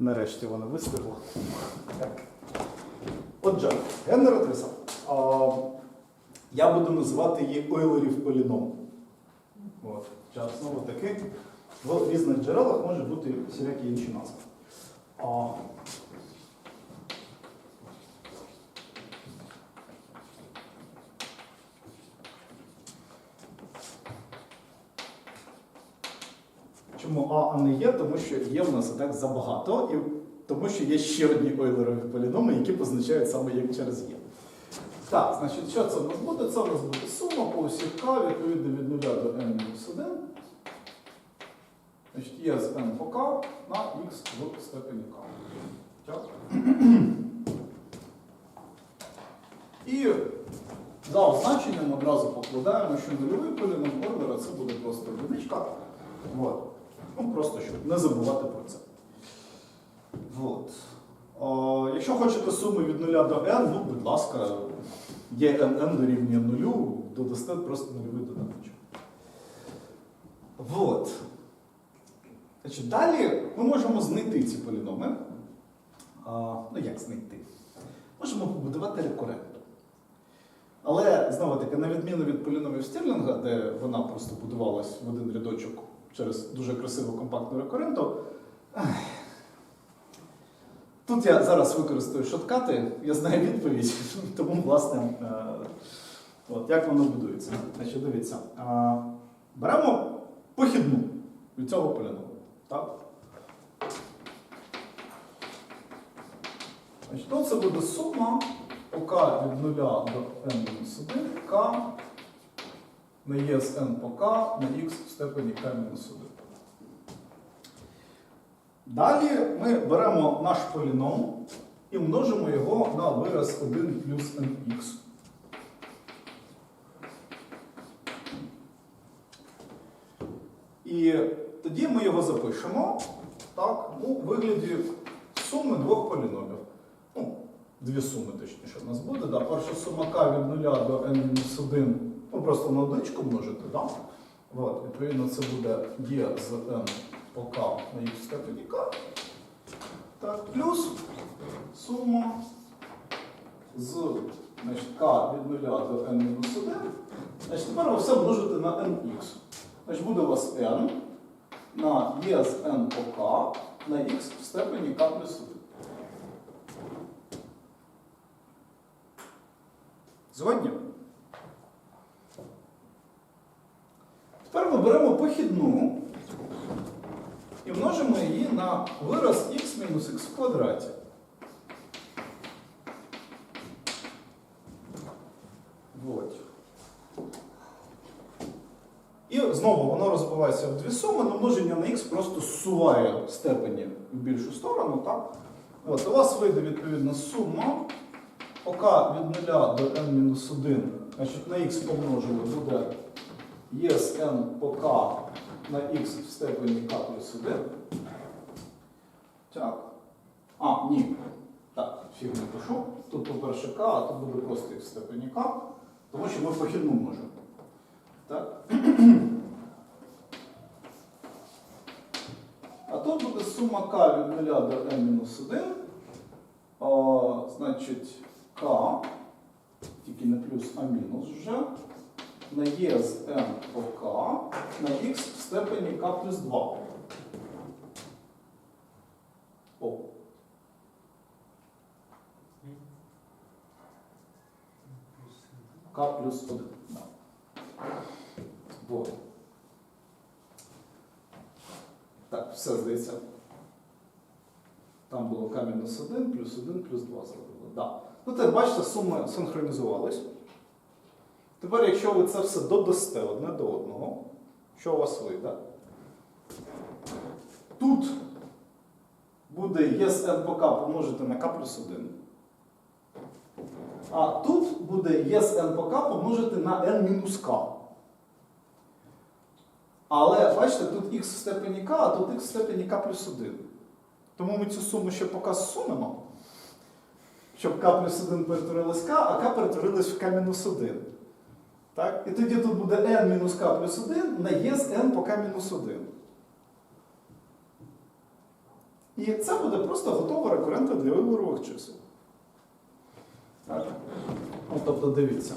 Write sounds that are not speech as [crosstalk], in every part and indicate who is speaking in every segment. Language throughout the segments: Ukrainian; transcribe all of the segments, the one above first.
Speaker 1: Нарешті вона вистигло. Так. Отже, генератриса. А, я буду називати її Ойлерів поліном. От. Час знову таки в різних джерелах може бути всілякі інші назви. А, Чому А, не є? Тому що є в нас і забагато, і тому що є ще одні ойлерові поліноми, які позначають саме як через є. Так, значить, що це в нас буде? Це в нас буде сума по осі К відповідно від 0 до n мінус 1. Значить, є з n по k на x в степені k. Так. І за означенням одразу покладаємо, що нульовий поліном Ойлера це буде просто одиничка. Вот. Ну, просто щоб не забувати про це. Вот. О, якщо хочете суми від 0 до n, ну, будь ласка, є nn дорівнює 0, додасте просто нульовий додаточок. Вот. Значить, далі ми можемо знайти ці поліноми. А, ну, як знайти? Можемо побудувати рекуренту. Але, знову таки, на відміну від поліномів Стірлінга, де вона просто будувалась в один рядочок через дуже красиву компактну рекуренту, тут я зараз використаю шоткати, я знаю відповідь, [laughs] тому, власне, е, от, як воно будується. Значить, дивіться, е, беремо похідну від цього. Так? Значить, ну, це буде сума k від 0 до n-1, k на e з n по k на x в степені k-1. Далі ми беремо наш поліном і множимо його на вираз 1 плюс nx. І тоді ми його запишемо так, у вигляді суми двох поліномів. Ну, дві суми точніше у нас буде. Да. Перша сума k від 0 до n-1, ну просто на одиничку множити, да? От, відповідно, це буде e з n по k на x степені k. Так, плюс сума з значить, k від 0 до n-1. Значить, тепер ви все множите на nx. Значить, буде у вас n на e з n по k на x в степені k плюс 1. Згодні? Тепер ми беремо похідну і множимо її на вираз х мінус х в квадраті. Вот. І знову воно розбивається в дві суми, але множення на х просто зсуває степені в більшу сторону. Так? От, у вас вийде відповідно сума k від 0 до n-1, значить на х помножили буде з n по k на х в степені k плюс 1. Так. А, ні. Так, фіг не пишу. Тут, по-перше, k, а тут буде просто х в степені k, тому що ми похідну можемо. Так? А тут буде сума k від 0 до n-1. О, значить, k, тільки не плюс, а мінус вже, на e з n по k на x в степені k плюс 2. О. k плюс 1. Да. Вот. Так, все здається. Там було k мінус 1, плюс 1, плюс 2 зробили. Да. Ну, так, бачите, суми синхронізувались. Тепер, якщо ви це все додасте одне до одного, що у вас вийде? Тут буде e з n по помножити на k плюс 1. А тут буде e з n по k помножити на n мінус k. Але бачите, тут x в степені k, а тут x в степені k плюс 1. Тому ми цю суму ще поки зсунемо, щоб k плюс 1 перетворилось k, а k перетворилось в k мінус 1. Так? І тоді тут буде n k плюс 1 на e з n по k мінус 1. І це буде просто готова рекурента для виборових чисел. Так. Ну, тобто дивіться.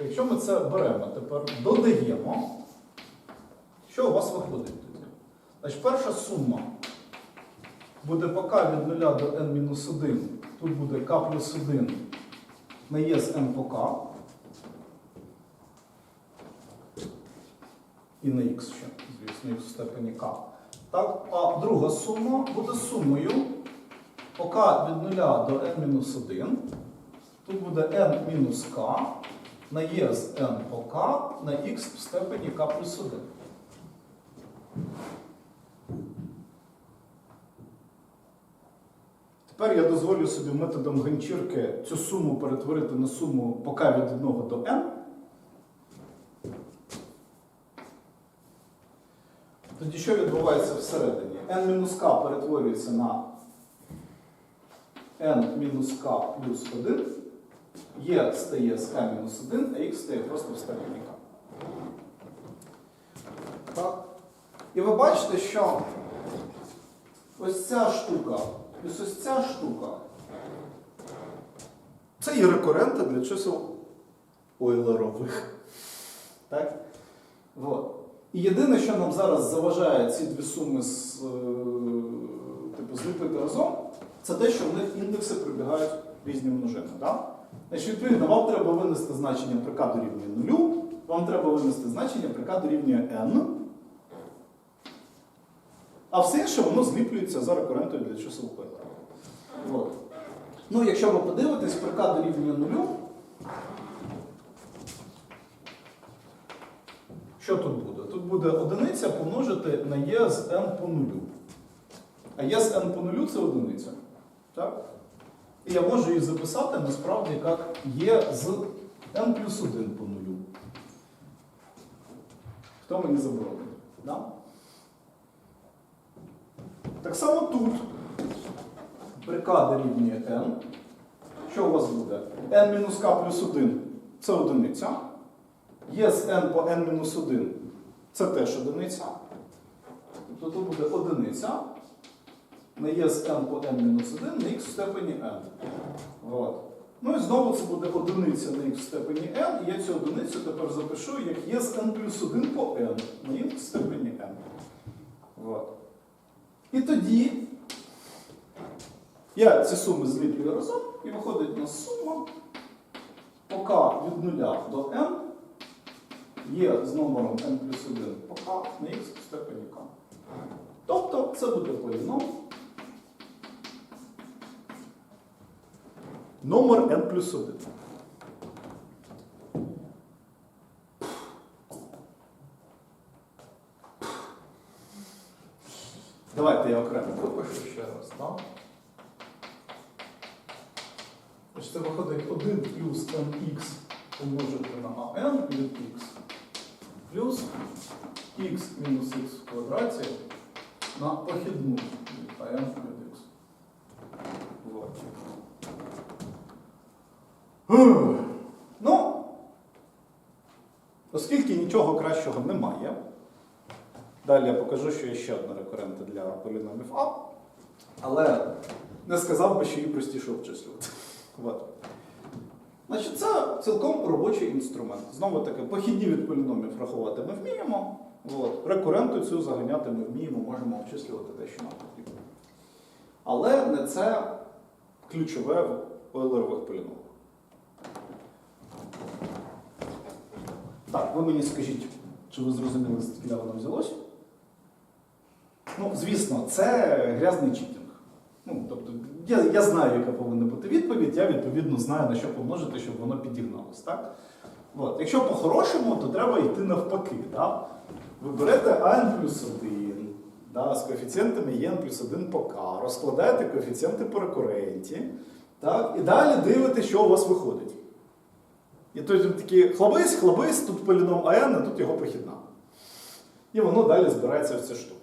Speaker 1: Якщо ми це беремо, тепер додаємо, що у вас виходить тоді? Значить, перша сума буде по k від 0 до n-1. Тут буде k плюс 1 на є з n по k. І на x ще, звісно, x в степені k. Так? А друга сума буде сумою по k від 0 до n-1. Тут буде n-k на є з n по k на x в степені k плюс 1. Тепер я дозволю собі методом ганчірки цю суму перетворити на суму по k від 1 до n. Тоді що відбувається всередині? n-k перетворюється на n-k плюс 1. Є стає з k-1, а x стає просто в степені k. І ви бачите, що ось ця штука, плюс ось ця штука. Це є рекуренти для чисел ойлерових. Так? Вот. І єдине, що нам зараз заважає ці дві суми з, е, типу, зліпити разом, це те, що в них індекси прибігають різні множини. Да? Значить, відповідно, вам треба винести значення k дорівнює 0, вам треба винести значення k дорівнює n. А все інше воно зліплюється за рекурентою для чисел. От. Ну, якщо ви подивитесь, k дорівнює 0, що тут буде? Буде одиниця помножити на є з n по 0. А є з n по 0 це одиниця. Так? І я можу її записати насправді як є з n плюс 1 по 0. Хто мені заборонив? Да? Так само тут при k n. Що у вас буде? n мінус k плюс 1 це одиниця. Є з n по n мінус 1 це теж одиниця. Тобто тут буде одиниця. На є з n по n мінус 1 на x в степені n. От. Ну і знову це буде одиниця на x в степені n. І я цю одиницю тепер запишу як є з n плюс 1 по n на x в степені n. От. І тоді я ці суми зліплюю разом і виходить у нас сума k від 0 до n є з номером n плюс 1 по k на x в степені k. Тобто це буде поліном. Номер n плюс 1. Давайте я окремо пропишу ще раз. Значить, Це виходить 1 плюс mx помножити на an від x плюс x мінус x в квадраті на похідну від an від. Вот. Ну, оскільки нічого кращого немає, далі я покажу, що є ще одна рекурента для поліномів А, але не сказав би, що її простіше обчислювати. [laughs] Значить, це цілком робочий інструмент. Знову таки, похідні від поліномів рахувати ми вміємо. От. Рекуренту цю заганяти ми вміємо, можемо обчислювати те, що нам потрібно. Але не це ключове в ойлерових поліномах. Так, ви мені скажіть, чи ви зрозуміли, звідки воно взялося? Ну, звісно, це грязний читінг. Ну, тобто, я, я знаю, яка повинна бути відповідь, я відповідно знаю, на що помножити, щоб воно підігналось. Так? От. Якщо по-хорошому, то треба йти навпаки. Да? Ви берете n плюс 1 да, з коефіцієнтами n плюс 1 по k, розкладаєте коефіцієнти по рекуренті, так? і далі дивитесь, що у вас виходить. І тут такі хлабись, хлабись, тут поліном АН, а тут його похідна. І воно далі збирається в цю штуку.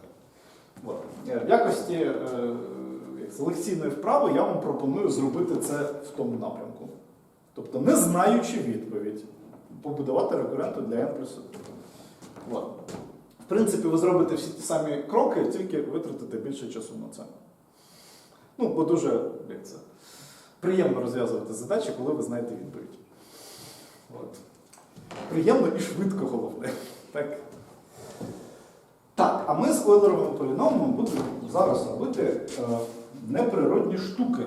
Speaker 1: Е, В якості е, це, вправи я вам пропоную зробити це в тому напрямку. Тобто, не знаючи відповідь, побудувати рекуренту для n плюс 1. В принципі, ви зробите всі ті самі кроки, тільки витратите більше часу на це. Ну, бо дуже як це, приємно розв'язувати задачі, коли ви знаєте відповідь. От. Приємно і швидко головне. Так? Так, а ми з Ойлеровим поліномом будемо зараз робити е, неприродні штуки.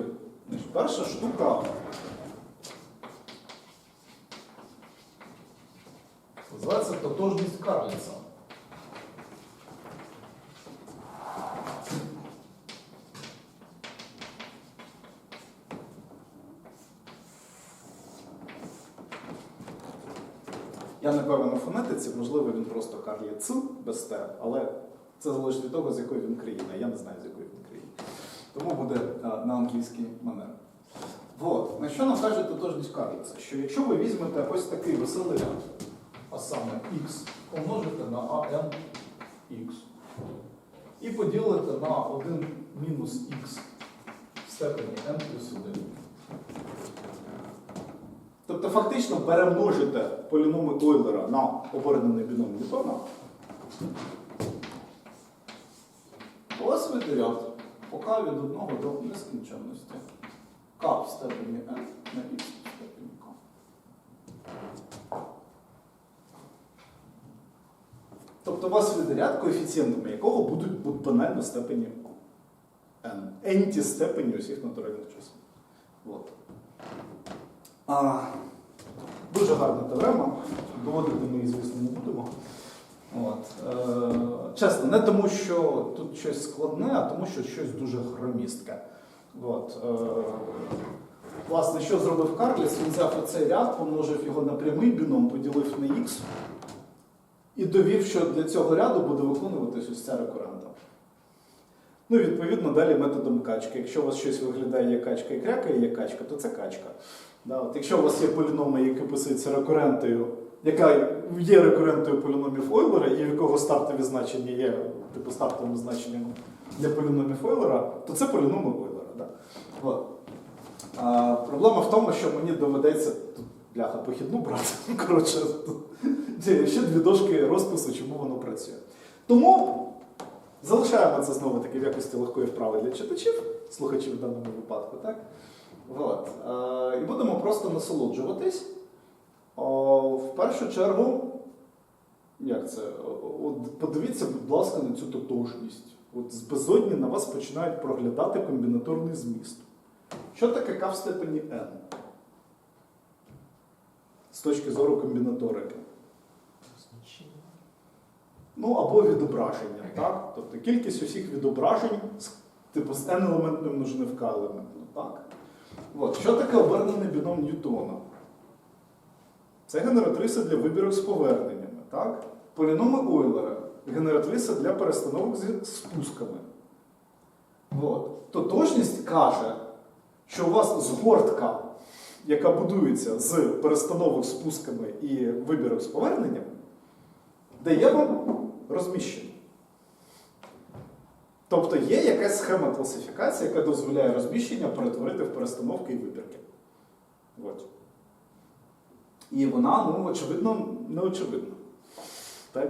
Speaker 1: Перша штука називається тотожність Карліца. Я не певен у фонетиці, можливо, він просто Карлі Ц без Т, але це залежить від того, з якої він країни. Я не знаю, з якої він країни. Тому буде а, на англійській манері. Вот. На що нам каже тотожність Карліца? Що якщо ви візьмете ось такий веселий а саме x помножите на an x і поділите на 1 мінус x в степені n плюс 1. Тобто фактично перемножите поліноми Ойлера на обернений біном Ньютона, вас вийде ряд по k від 1 до нескінченності. k в степені n на x в степені k. Тобто у вас вийде ряд, коефіцієнтами якого будуть бу- банально степені n. Енті степені усіх натуральних чисел. От. А, дуже гарна теорема. Доводити ми її, звісно, не будемо. Чесно, не тому, що тут щось складне, а тому, що щось дуже громістке. От. Е, власне, що зробив Карліс? Він взяв оцей ряд, помножив його на прямий біном, поділив на х і довів, що для цього ряду буде виконуватись ось ця рекурента. Ну, і, відповідно, далі методом качки. Якщо у вас щось виглядає як качка і крякає як качка, то це качка. Да, от якщо у вас є поліноми, які писуються рекурентою, яка є рекурентою поліномів Ойлера, і в якого стартові значення є типу стартовим значенням для поліномів Ойлера, то це поліноми Ойлера. Да. А, проблема в тому, що мені доведеться тут бляха похідну брати. [laughs] Коротше, тут ще дві дошки розпису, чому воно працює. Тому залишаємо це знову таки в якості легкої вправи для читачів, слухачів в даному випадку, так? От. Е, і будемо просто насолоджуватись. О, в першу чергу, як це? От подивіться, будь ласка, на цю тотожність. От з безодні на вас починають проглядати комбінаторний зміст. Що таке k в степені n? З точки зору комбінаторики. Ну, або відображення, так? Тобто кількість усіх відображень з, типу, з n-елементної множини в k-елементну, так? От. Що таке обернений біном Ньютона? Це генератриса для вибірок з поверненнями, так? Поліноми Ойлера генератриса для перестановок зі спусками. От. Тотожність каже, що у вас згортка, яка будується з перестановок з спусками і вибірок з поверненнями, дає вам розміщення. Тобто є якась схема класифікації, яка дозволяє розміщення перетворити в перестановки і вибірки. От. І вона, ну, очевидно, не очевидна. Так?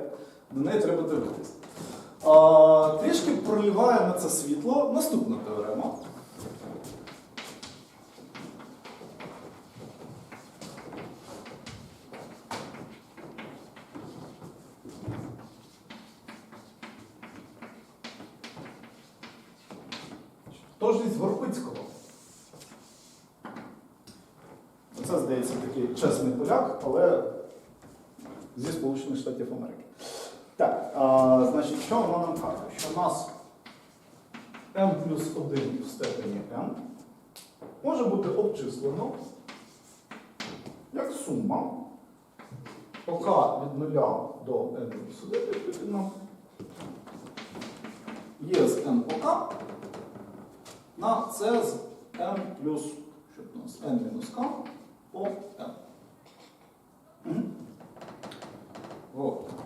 Speaker 1: До неї треба дивитися. Трішки проливає на це світло наступна теорема. Тожність Горбицького. Це, здається, такий чесний поляк, але зі Сполучених Штатів Америки. Так, значить, що воно нам каже? Що у нас m плюс 1 в степені n може бути обчислено як сума k від 0 до n плюс 1 відповідно є з n k на c з m плюс що у нас n мінус k по. Мгм. От.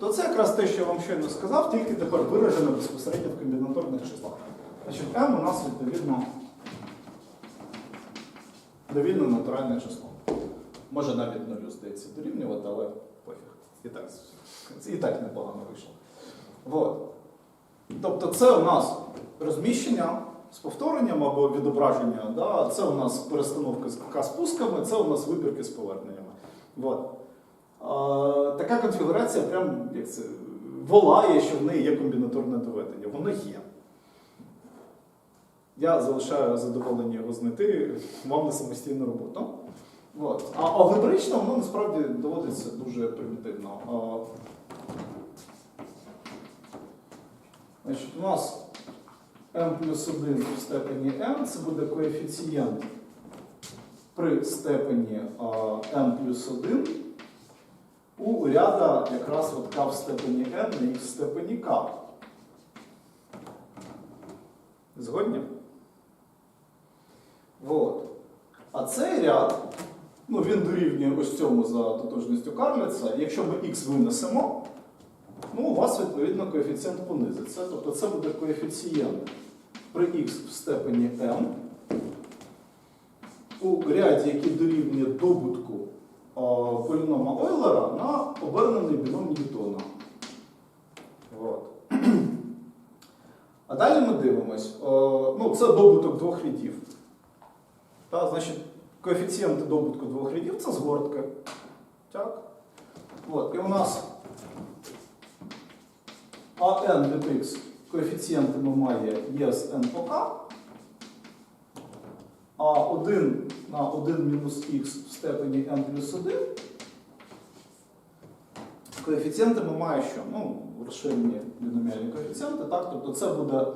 Speaker 1: Тобто це якраз те, що я вам щойно сказав, тільки тепер виражено безпосередньо в комбінаторних числах. Значить, m у нас відповідно довільно натуральне число. Може навіть нулю, здається, дорівнювати, але пофіг. І так, і так непогано вийшло. От. Тобто це у нас розміщення з повторенням або відображення. Да? Це у нас перестановка з спусками, це у нас вибірки з поверненнями. От. Така конфігурація прям як це, волає, що в неї є комбінаторне доведення. Воно є. Я залишаю задоволення його знайти вам на самостійну роботу. От. А алгебрично воно насправді доводиться дуже примітивно. Значить, у нас m плюс 1 в степені n це буде коефіцієнт при степені m плюс 1 у ряда якраз от k в степені n на x в степені k. Згодні? Вот. А цей ряд, ну він дорівнює ось цьому за тотожністю Карліца. Якщо ми x винесемо, ну у вас відповідно коефіцієнт понизиться. Тобто це буде коефіцієнт при x в степені m у ряді, який дорівнює добутку полінома Ойлера на обернений біном Ньютона. От. А далі ми дивимось. Е, Ну, це добуток двох рядів. Та, значить, коефіцієнти добутку двох рядів це згортки. Так? От, і у нас АН від Х коефіцієнтами має ЄС N по К, а 1 на 1 мінус х в степені n плюс 1 коефіцієнтами має що? Ну, розширені біноміальні коефіцієнти, так? Тобто це буде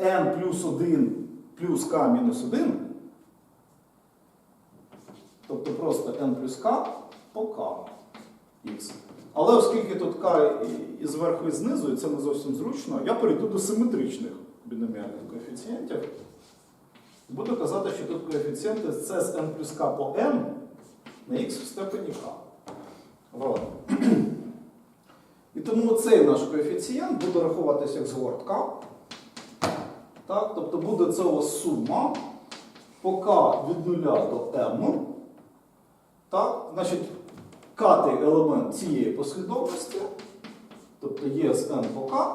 Speaker 1: n плюс 1 плюс k мінус 1. Тобто просто n плюс k по k x. Але оскільки тут k і- зверху і знизу, і це не зовсім зручно, я перейду до симетричних біноміальних коефіцієнтів. Буду казати, що тут коефіцієнти це з n плюс k по n на x в степені k. Вот. І тому цей наш коефіцієнт буде рахуватися як згортка. Так, тобто буде це сума по k від 0 до m. Так, значить, катий елемент цієї послідовності, тобто є з n по k,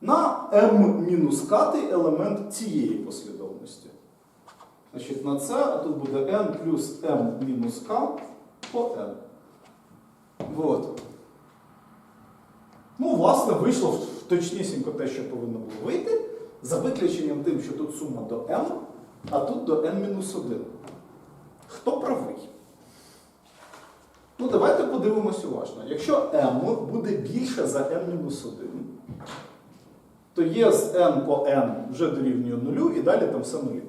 Speaker 1: на m мінус катий елемент цієї послідовності. Значить, на це тут буде n плюс m мінус k по n. Вот. Ну, власне, вийшло точнісінько те, що повинно було вийти, за виключенням тим, що тут сума до m, а тут до n-1. Хто правий? Ну, давайте подивимось уважно. Якщо m буде більше за n-1, то є з n по n вже дорівнює 0 і далі там все нулі.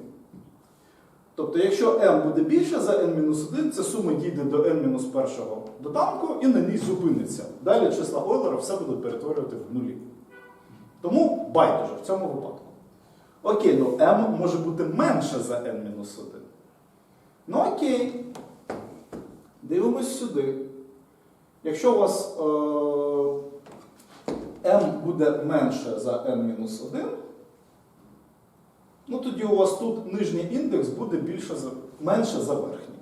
Speaker 1: Тобто, якщо m буде більше за n-1, ця сума дійде до n-1 доданку і на ній зупиниться. Далі числа Ойлера все буде перетворювати в нулі. Тому байдуже в цьому випадку. Окей, ну m може бути менше за n-1. Ну окей. Дивимось сюди. Якщо у вас е, m буде менше за n-1, ну тоді у вас тут нижній індекс буде більше за, менше за верхній.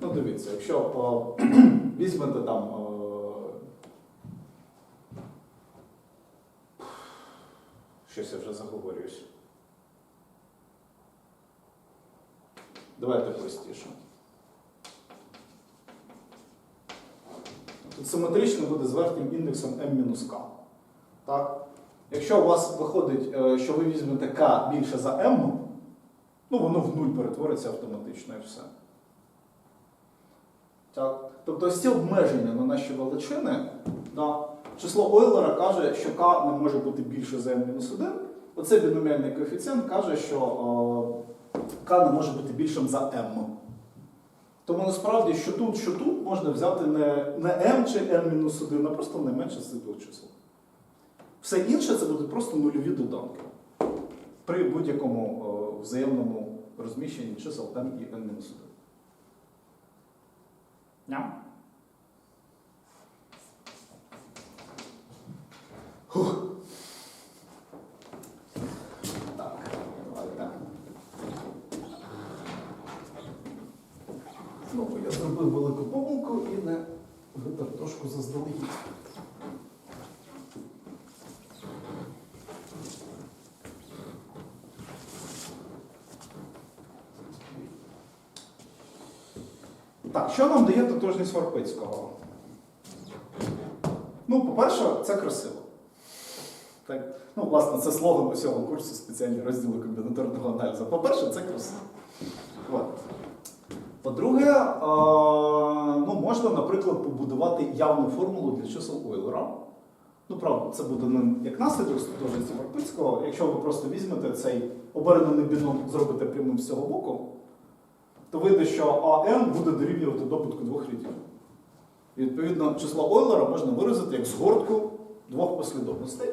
Speaker 1: Ну, дивіться, якщо е, [clears throat] візьмете там. Е, щось я вже заговорююсь. Давайте простіше. Симетрично буде з верхнім індексом m-k. Так? Якщо у вас виходить, е, що ви візьмете k більше за m, ну воно в нуль перетвориться автоматично і все. Так? Тобто ось ці обмеження на наші величини, да, число Ойлера каже, що k не може бути більше за m-1. Оцей біноміальний коефіцієнт каже, що е, k не може бути більшим за m. Тому насправді, що тут, що тут можна взяти не, не m чи n-1, а просто найменше з цих двох чисел. Все інше це будуть просто нульові доданки при будь-якому о, взаємному розміщенні чисел m і n-1. Ням. Фух. Так, давайте. Знову я зробив велику помилку і не витер трошку заздалегідь. Так, що нам дає тотожність Варпицького? Ну, по-перше, це красиво. Так? Ну, власне, це слоган усього курсу спеціальні розділи комбінаторного аналізу. По-перше, це красиво. От. По-друге, е, ну, можна, наприклад, побудувати явну формулу для чисел Ойлера. Ну, правда, це буде не як наслідок тотожності Варпицького. Якщо ви просто візьмете цей обернений біном, зробите прямим з цього боку, то вийде, що АН буде дорівнювати добутку двох рядів. І, відповідно, число Ойлера можна виразити як згортку двох послідовностей.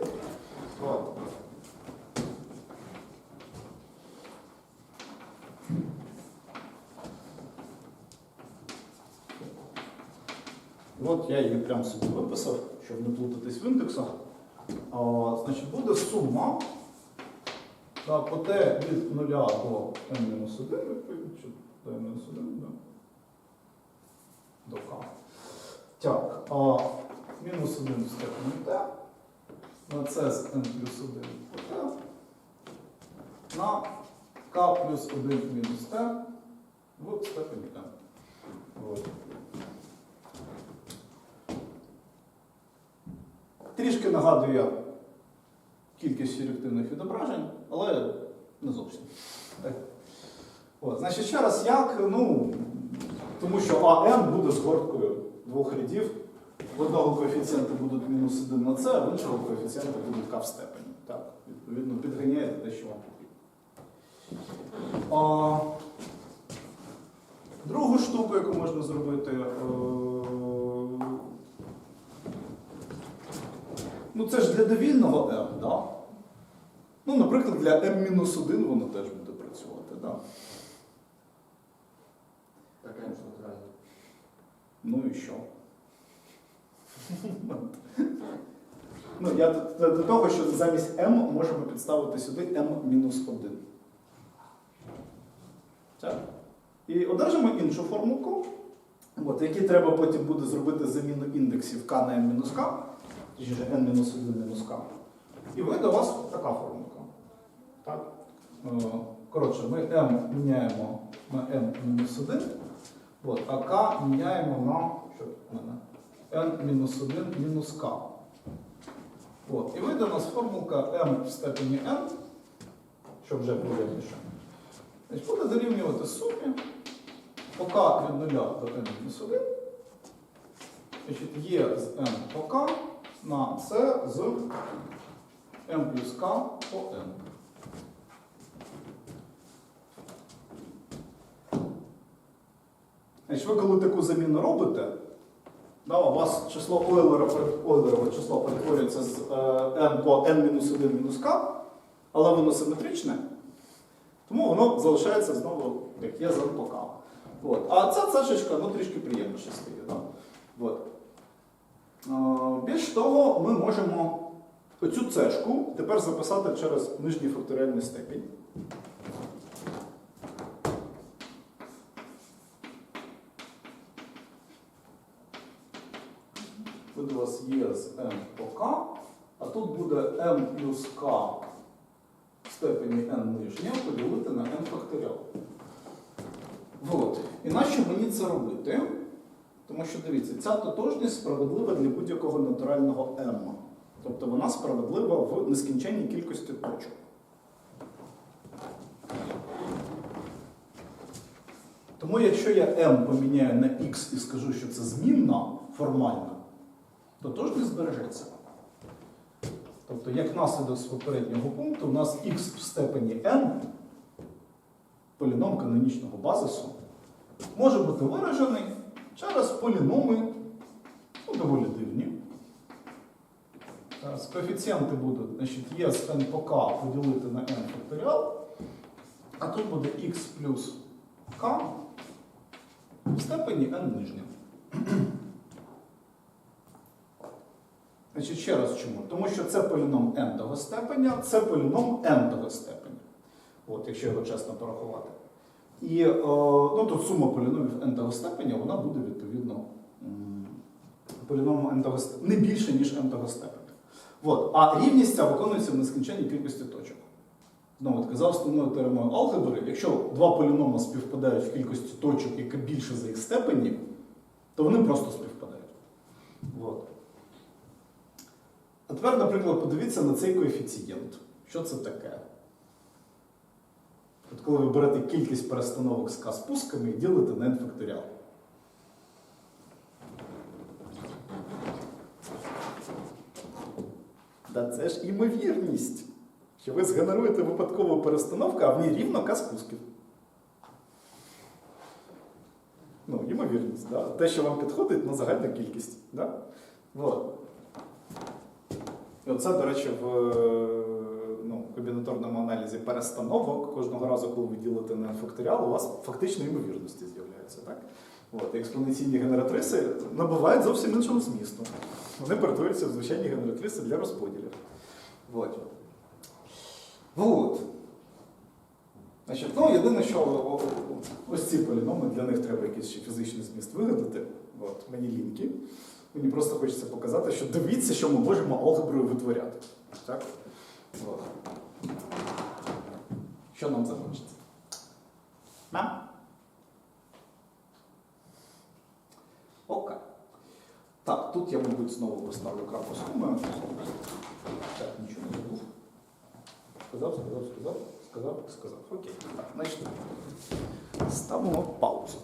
Speaker 1: От. Я її прямо собі виписав, щоб не плутатись в індексах. А, значить, буде сума по t від 0 до n-1, відповідно, до n-1, да? до k. Так, а мінус 1 в степені t, на з n плюс 1 по t, на k плюс 1 мінус t в степені n. От. Трішки нагадує кількість фірективних відображень, але не зовсім. Так. От, значить, ще раз як, ну, тому що АН буде згорткою двох рядів. В одного коефіцієнта будуть мінус 1 на С, а в іншого коефіцієнта будуть К в степені. Так, відповідно, підганяєте те, що вам потрібно. Другу штуку, яку можна зробити. е, Ну, це ж для довільного m, да? Ну, наприклад, для m-1 воно теж буде працювати, да?
Speaker 2: Таке ж натурально.
Speaker 1: Ну і що? ну, я до, того, що замість m можемо підставити сюди m-1. Так. І одержимо іншу формулку, от, в якій треба потім буде зробити заміну індексів k на m-k, точніше n-1 мінус k. І вийде у вас така формулка. Так? Е, Коротше, ми m міняємо на n-1. От, а k міняємо на що в мене? n-1 мінус k. От, і вийде у нас формулка m в степені n, що вже приємніше. Буде дорівнювати сумі по k від 0 до n мінус 1. Значить, є з n по k на c з m плюс k по n. Значить, ви коли таку заміну робите, да, у вас число Ойлера, Ойлерове число перетворюється з е, n по n-1 мінус k, але воно симетричне, тому воно залишається знову, як є по k. От. А ця цешечка ну, трішки приємніше стає. Да? От. Е, більш того, ми можемо цю цешку тепер записати через нижній факторіальний степінь. Тут у вас є з m по k, а тут буде m плюс k в степені n нижня поділити на n факторіал. От. І нащо мені це робити? Тому що дивіться, ця тотожність справедлива для будь-якого натурального m. Тобто вона справедлива в нескінченній кількості точок. Тому якщо я m поміняю на x і скажу, що це змінна формально, тотожність збережеться. Тобто, як наслідок з попереднього пункту, у нас x в степені n, поліном канонічного базису, може бути виражений через поліноми, ну, доволі дивні. Зараз коефіцієнти будуть, значить, є з n по k поділити на n факторіал, а тут буде x плюс k в степені n нижня. Значить, ще раз чому? Тому що це поліном n того степеня, це поліном n того степеня. От, якщо його чесно порахувати. І е, ну, тут сума поліномів n того степеня, вона буде відповідно м, поліномом n того степеня. Не більше, ніж n того степеня. От. А рівність ця виконується в нескінченній кількості точок. Знову за основною теоремою алгебри, якщо два поліноми співпадають в кількості точок, яка більше за їх степені, то вони просто співпадають. От. А тепер, наприклад, подивіться на цей коефіцієнт. Що це таке? От коли ви берете кількість перестановок з К спусками і ділите на n факторіал. Да це ж імовірність, що ви згенеруєте випадкову перестановку, а в ній рівно К. Ну, ймовірність, да? те, що вам підходить на загальну кількість. Да? Вот. І оце, до речі, в е, ну, комбінаторному аналізі перестановок кожного разу, коли ви ділите на факторіал, у вас фактично ймовірності з'являються. Так? От, експоненційні генератриси набувають зовсім іншого змісту. Вони перетворюються в звичайні генератриси для розподілів. Вот. Вот. Значить, ну, єдине, що ось ці поліноми, для них треба якийсь ще фізичний зміст вигадати. От, мені ліньки. Мені просто хочеться показати, що дивіться, що ми можемо алгеброю витворяти. Так? Що нам захочеться? Нам? Окей. Так, тут я, мабуть, знову поставлю крапку з комою. Так, нічого не забув. Сказав, сказав, сказав, сказав, сказав. Окей. Так, значить, ставимо паузу.